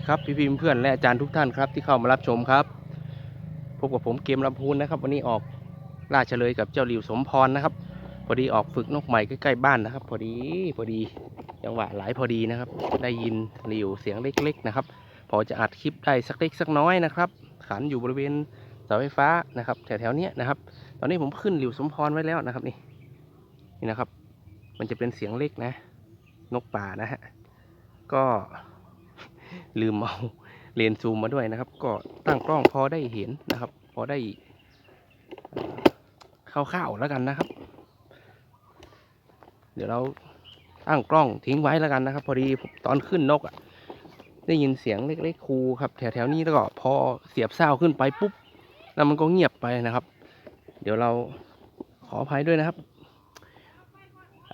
ดีครับพี่พิมเพื่อนและอาจารย์ทุกท่านครับที่เข้ามารับชมครับ พบกับผมเกมลำพูนนะครับ วันนี้ออกล่าเฉลยกับเจ้าหลิวสมพรนะครับ พอดีออกฝึกนกใหม่ใกล้ๆบ้านนะครับ พอดีพอดีจังหวะหลายพอดีนะครับ ได้ยินหลิวเสียงเล็กๆนะครับ พอจะอัดคลิปได้สักเล็กสักน้อยนะครับ ขันอยู่บริเวณเสาไฟฟ้านะครับแถวๆนี้นะครับ ตอนนี้ผมขึ้นหลิวสมพรไว้แล้วนะครับนี่นี่นะครับ มันจะเป็นเสียงเล็กนะ นกป่านะฮะก็ ลืมเอาเลนส์ซูมมาด้วยนะครับ ก็ตั้งกล้องพอได้เห็นนะครับ พอได้คร่าวๆแล้วกันนะครับ เดี๋ยวเราตั้งกล้องทิ้งไว้แล้วกันนะครับ พอดีตอนขึ้นนกอะ่ะ ได้ยินเสียงเล็กๆคูครับแถวๆนี้แล้วก็พอเสียบเศร้าขึ้นไปปุ๊บแล้วมันก็เงียบไปนะครับ เดี๋ยวเราขออภัยด้วยนะครับ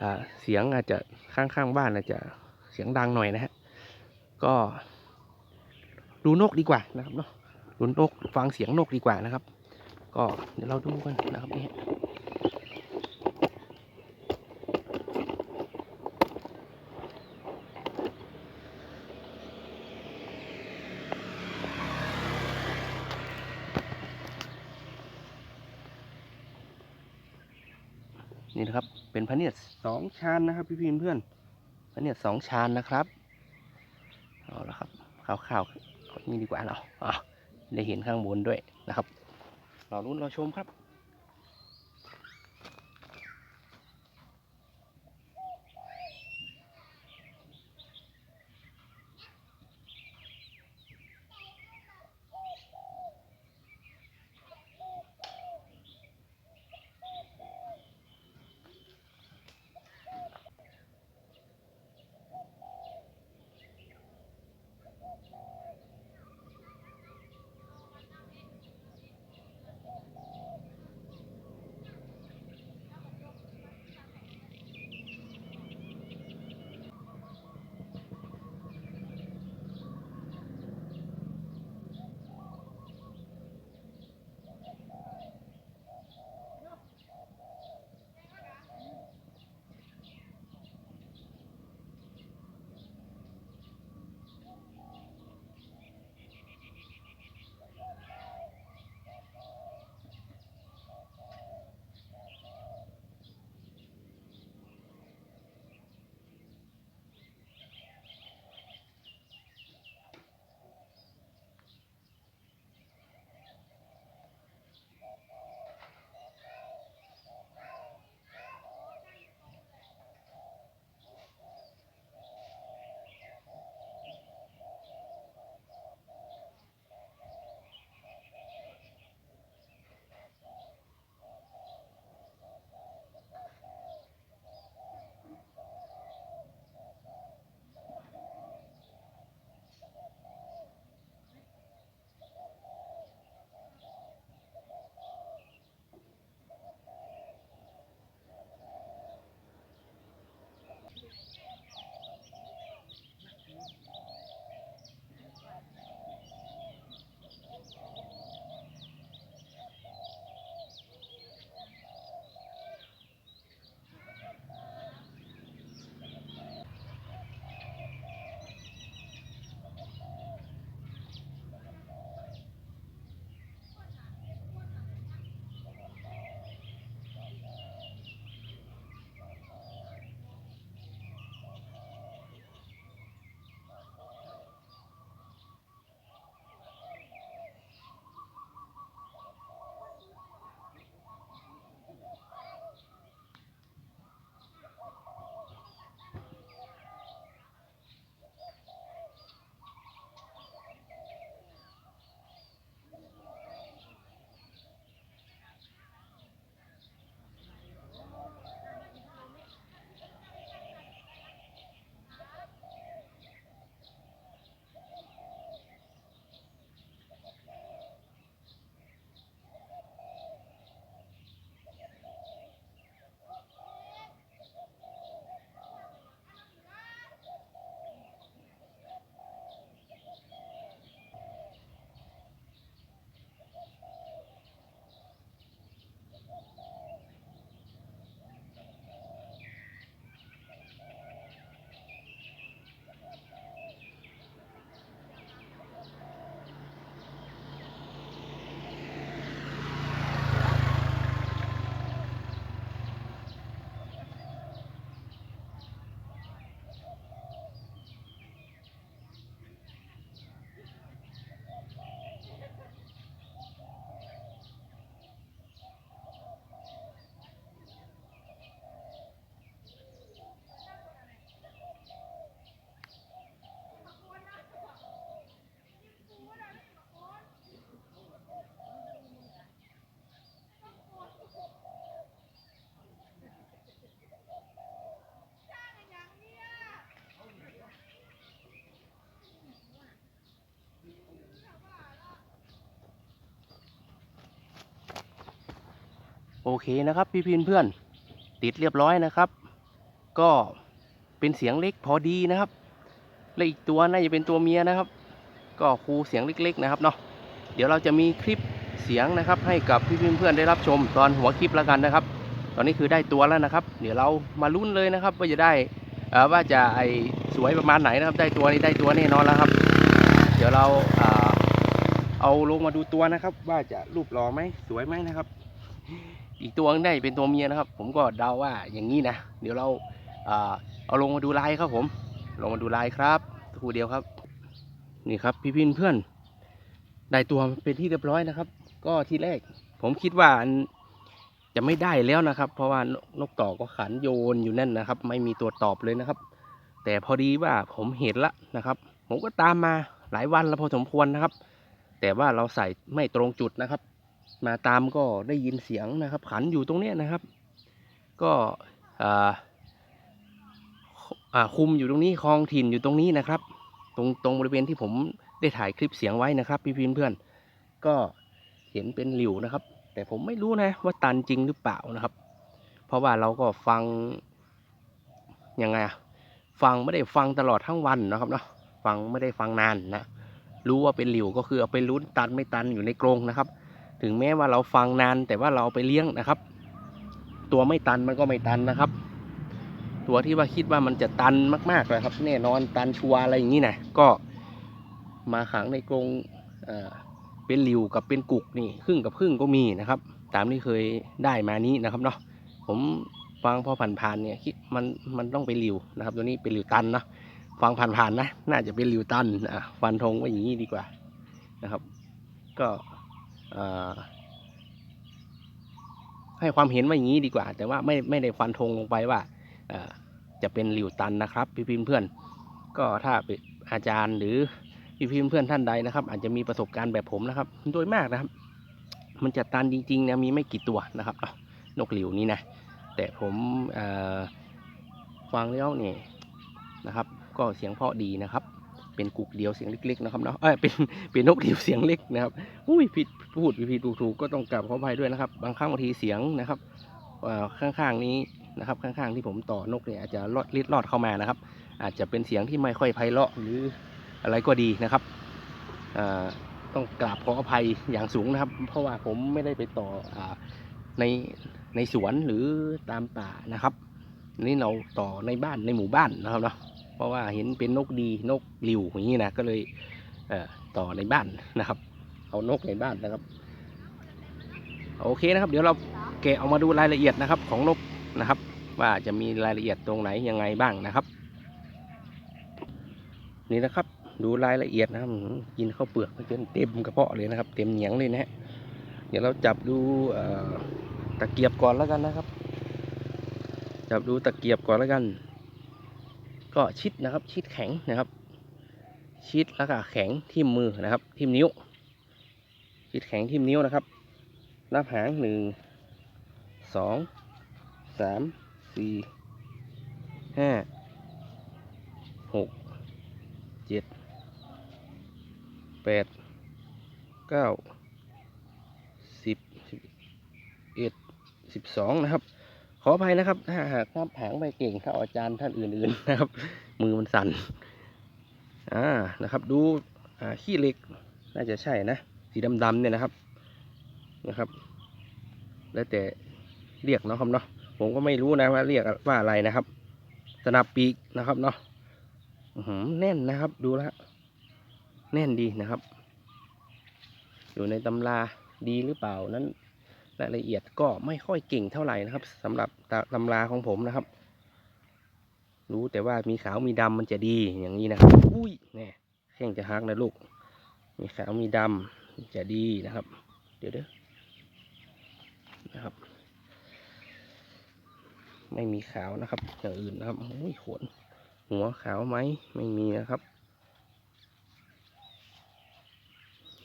อ่าเสียงอาจจะข้างๆบ้านอาจจะเสียงดังหน่อยนะฮะ ก็ดูนกดีกว่านะครับเนาะดูนกฟังเสียงนกดีกว่านะครับ ก็เดี๋ยวเราดูกันนะครับนี่นี่นะครับ เป็นพระเนียดสองชานนะครับ พี่พิมเพื่อนพระเนียดสองชานนะครับ เอาละครับข้าวข้าวนี่ดีกว่าเนาะอะได้เห็นข้างบนด้วยนะครับ เราลุ้นเราชมครับ โอเคนะครับพี่พินเพื่อนติดเรียบร้อยนะครับ ก็เป็นเสียงเล็กพอดีนะครับ และอีกตัวน่าจะเป็นตัวเมียนะครับ ก็คูเสียงเล็กๆนะครับเนาะเดี๋ยวเราจะมีคลิปเสียงนะครับ ให้กับพี่พินเพื่อนได้รับชมตอนหัวคลิปแล้วกันนะครับ ตอนนี้คือได้ตัวแล้วนะครับ เดี๋ยวเรามาลุ้นเลยนะครับ ว่าจะได้อ่อว่าจะไอสวยประมาณไหนนะครับ ได้ตัวนี้ได้ตัวแน่นอนแล้วครับ เดี๋ยวเราอ่าเอาลงมาดูตัวนะครับ ว่าจะรูปหล่อไหมสวยไหมนะครับ อีกตัวนึงได้เป็นตัวเมียนะครับ ผมก็เดาว่าอย่างนี้นะ เดี๋ยวเราเอาลงมาดูลายครับผม ลงมาดูลายครับสักครู่เดียวครับ นี่ครับพี่พินเพื่อนได้ตัวเป็นที่เรียบร้อยนะครับ ก็ที่แรก ผมคิดว่าจะไม่ได้แล้วนะครับ เพราะว่านกนกต่อก็ขันโยนอยู่นั่นนะครับ ไม่มีตัวตอบเลยนะครับ แต่พอดีว่าผมเห็นละนะครับ ผมก็ตามมาหลายวันแล้วพอสมควรนะครับ แต่ว่าเราใส่ไม่ตรงจุดนะครับ มาตามก็ได้ยินเสียงนะครับ ขันอยู่ตรงเนี้ยนะครับ ก็อ่าคุมอยู่ตรงนี้คลองถิ่นอยู่ตรงนี้นะครับ ตรงตรงบริเวณที่ผมได้ถ่ายคลิปเสียงไว้นะครับ พี่พินเพื่อนก็เห็นเป็นหลิวนะครับ แต่ผมไม่รู้นะว่าตันจริงหรือเปล่านะครับ เพราะว่าเราก็ฟังยังไงอะฟังไม่ได้ฟังตลอดทั้งวันนะครับเนาะฟังไม่ได้ฟังนานนะรู้ว่าเป็นหลิวก็คือเอาไปลุ้นตันไม่ตันอยู่ในกรงนะครับ ถึงแม้ว่าเราฟังนานแต่ว่าเราไปเลี้ยงนะครับ ตัวไม่ตันมันก็ไม่ตันนะครับ ตัวที่ว่าคิดว่ามันจะตันมากๆเลยครับ แน่นอนตันชัวอะไรอย่างนี้นะก็มาขังในกรงเป็นหลิวกับเป็นกุกนี่ครึ่งกับครึ่งก็มีนะครับ ตามที่เคยได้มานี้นะครับเนาะผมฟังพอผ่านๆเนี่ยคิดมันมันต้องเป็นหลิวนะครับ ตัวนี้เป็นหลิวตันเนาะฟังผ่านๆนะ น่าจะเป็นหลิวตันอะฟันธงว่าอย่างนี้ดีกว่านะครับ ก็ ให้ความเห็นว่าอย่างนี้ดีกว่า แต่ว่าไม่ไม่ได้ฟันธงลงไปว่าจะเป็นหลิวตันนะครับ พี่พิมเพื่อน ก็ถ้าอาจารย์หรือพี่พิมเพื่อนท่านใดนะครับ อาจจะมีประสบการณ์แบบผมนะครับ โดยมากนะครับ มันจะตันจริงๆนะมีไม่กี่ตัวนะครับนกหลิวนี่นะแต่ผมฟังแล้วเนี่ยนะครับ ก็เสียงเพาะดีนะครับ เป็นกุกเดียวเสียงเล็กๆนะครับเนาะเออเป็นเป็นนกเดียวเสียงเล็กนะครับอุ้ยผิดพูดผิดถูกถูกๆก็ต้องกลับขออภัยด้วยนะครับ บางครั้งบางทีเสียงนะครับอ่อข้างๆนี้นะครับข้างๆที่ผมต่อนกเนี่ยอาจจะลอดลิดลอดเข้ามานะครับ อาจจะเป็นเสียงที่ไม่ค่อยไพเราะหรืออะไรก็ดีนะครับอ่อต้องกราบขออภัยอย่างสูงนะครับ เพราะว่าผมไม่ได้ไปต่ออาในในสวนหรือตามป่านะครับนี่เราต่อในบ้านในหมู่บ้านนะครับเนาะ เพราะว่าเห็นเป็นนกดีนกหลิวอย่างนี้นะก็เลยเอต่อในบ้านนะครับ เอานกในบ้านนะครับ โอเคนะครับ เดี๋ยวเราแกะออกมาดูรายละเอียดนะครับของนกนะครับ ว่าจะมีรายละเอียดตรงไหนยังไงบ้างนะครับ นี่นะครับดูรายละเอียดนะครับกินข้าวเปลือกจนเต็มกระเพาะเลยนะครับ เต็มเหนียงเลยนะฮะเดี๋ยวเราจับดูตะเกียบก่อนแล้วกันนะครับ จับดูตะเกียบก่อนแล้วกัน ก็ชิดนะครับ ชิดแข็งนะครับ ชิดแล้วก็แข็งทิ่มมือนะครับ ทิ่มนิ้ว ชิดแข็งทิ่มนิ้วนะครับน้าผางหนึ่งสองสามสี่ห้าหกเจ็ดแปดเก้าสิบสิบเอ็ดสิบสองนะครับ ออภัยนะครับ ถ้าหากนับผางไปเก่งถ้าอาจารย์ท่านอื่นๆนะครับ มือมันสั่นอ่านะครับ ดูอ่าขี้เหล็กน่าจะใช่นะสีดำๆเนี่ยนะครับนะครับ แล้วแต่เรียกเนาะครับเนาะผมก็ไม่รู้นะว่าเรียกว่าอะไรนะครับ สนับปีกนะครับเนาะหือแน่นนะครับ ดูแล้วแน่นดีนะครับ อยู่ในตำราดีหรือเปล่านั้น รายละเอียดก็ไม่ค่อยเก่งเท่าไหร่นะครับสำหรับตำราของผมนะครับ รู้แต่ว่ามีขาวมีดำมันจะดีอย่างนี้นะครับอุ้ยแน่แข้งจะหักนะลูก มีขาวมีดำจะดีนะครับ เดี๋ยวเด้อนะครับ ไม่มีขาวนะครับ อย่างอื่นนะครับอุ้ยขนหัวขาวไหมไม่มีนะครับ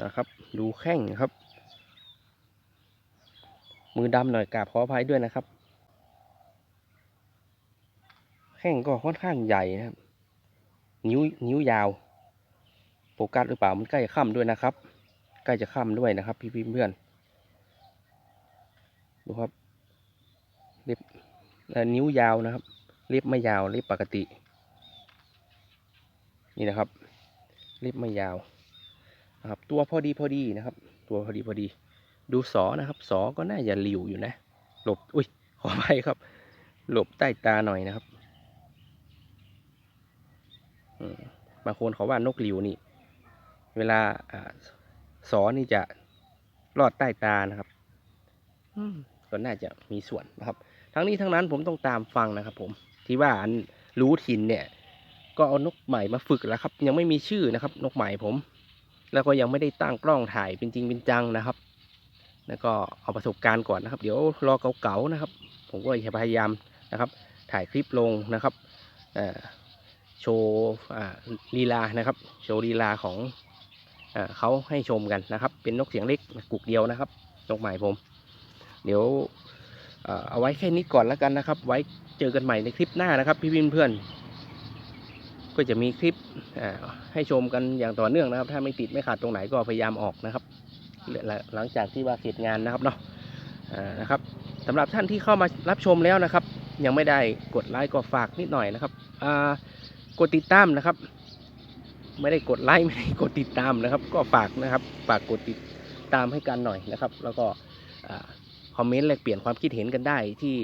นะครับ ดูแข้งนะครับ มือดำหน่อยกราบขออภัยด้วยนะครับ แข้งก็ค่อนข้างใหญ่นะครับ นิ้วนิ้วยาวโฟกัสหรือเปล่ามันใกล้จะค่ำด้วยนะครับ ใกล้จะค่ำด้วยนะครับ พี่พี่เพื่อนดูครับเล็บนิ้วยาวนะครับ เล็บไม่ยาวเล็บปกติ นี่นะครับ เล็บไม่ยาวนะครับ ตัวพอดีพอดีนะครับ ตัวพอดีพอดี ดูสอนะครับ สอก็น่าจะหลิวอยู่นะ หลบ อุ้ย ขออภัยครับ หลบใต้ตาหน่อยนะครับอืมบางคนเขาว่านกหลิวนี่ เวลาอ่าสอนี่จะลอดใต้ตานะครับอืมก็น่าจะมีส่วนนะครับ ทั้งนี้ทั้งนั้นผมต้องตามฟังนะครับ ผม ที่ว่าอันรู้ถิ่นเนี่ย ก็เอานกใหม่มาฝึกแล้วครับ ยังไม่มีชื่อนะครับ นกใหม่ผม แล้วก็ยังไม่ได้ตั้งกล้องถ่ายเป็นจริงเป็นจังนะครับ แล้วก็เอาประสบการณ์ก่อนนะครับ เดี๋ยวรอเก่าๆนะครับ ผมก็จะพยายามนะครับ ถ่ายคลิปลงนะครับโชว์ลีลานะครับ โชว์ลีลาของเอเขาให้ชมกันนะครับ เป็นนกเสียงเล็กกุกเดียวนะครับ นกใหม่ผม เดี๋ยวเอาไว้แค่นี้ก่อนแล้วกันนะครับ ไว้เจอกันใหม่ในคลิปหน้านะครับ พี่ๆเพื่อนก็จะมีคลิปให้ชมกันอย่างต่อเนื่องนะครับ ถ้าไม่ติดไม่ขาดตรงไหนก็พยายามออกนะครับ หลังจากที่ว่าเสร็จงานนะครับเนาะนะครับสำหรับท่านที่เข้ามารับชมแล้วนะครับ ยังไม่ได้กดไลค์ก็ฝากนิดหน่อยนะครับกดติดตามนะครับ ไม่ได้กดไลค์ไม่ได้กดติดตามนะครับ ก็ฝากนะครับฝากกดติดตามให้กันหน่อยนะครับ แล้วก็คอมเมนต์แลกเปลี่ยนความคิดเห็นกันได้ที่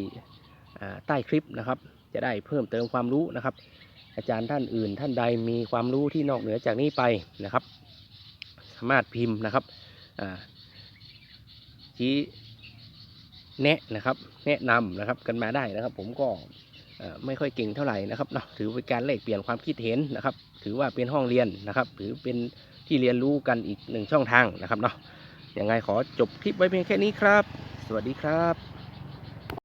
ใต้คลิปนะครับ จะได้เพิ่มเติมความรู้นะครับ อาจารย์ท่านอื่นท่านใดมีความรู้ที่นอกเหนือจากนี้ไปนะครับ สามารถพิมพ์นะครับ ชี้แนะนะครับ แนะนำนะครับกันมาได้นะครับ ผมก็ไม่ค่อยเก่งเท่าไหร่นะครับเนาะถือเป็นการแลกเปลี่ยนความคิดเห็นนะครับ ถือว่าเป็นห้องเรียนนะครับ ถือเป็นที่เรียนรู้กันอีกหนึ่งช่องทางนะครับเนาะยังไงขอจบคลิปไว้เพียงแค่นี้ครับ สวัสดีครับ